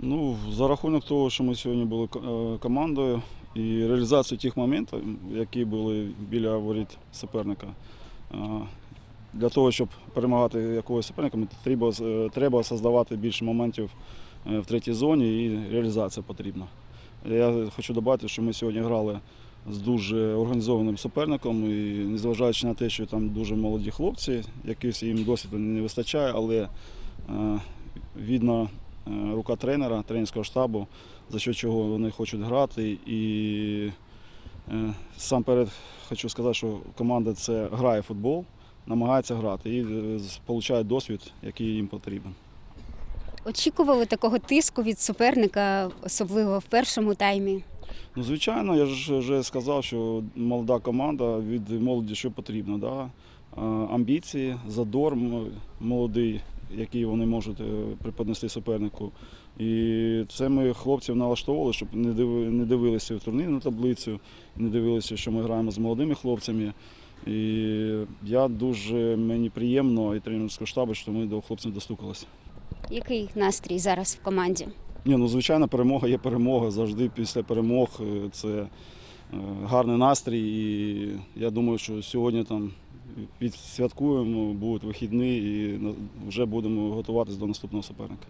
Ну, за рахунок того, що ми сьогодні були е, командою і реалізацію тих моментів, які були біля воріт суперника. е, Для того, щоб перемагати якогось суперника, треба, треба создавати більше моментів е, в третій зоні і реалізація потрібна. Я хочу додати, що ми сьогодні грали з дуже організованим суперником, і незважаючи на те, що там дуже молоді хлопці, якихось їм досвіду не вистачає, але видно рука тренера, тренерського штабу, за що чого вони хочуть грати. І е, сам перед хочу сказати, що команда це грає футбол, намагається грати і е, получає досвід, який їм потрібен. Очікували такого тиску від суперника, особливо в першому таймі. Ну, звичайно, я ж вже сказав, що молода команда від молоді що потрібно. Да? Амбіції, задор молодий, який вони можуть е, преподнести супернику. І це ми хлопців налаштовували, щоб не дивилися в турнірну таблицю, не дивилися, що ми граємо з молодими хлопцями. І я дуже мені приємно і тренерського штабу, що ми до хлопців достукалися. Який настрій зараз в команді? Ні, ну звичайно, перемога є перемога. Завжди після перемог е, це е, гарний настрій. І я думаю, що сьогодні там відсвяткуємо, будуть вихідні і вже будемо готуватись до наступного суперника.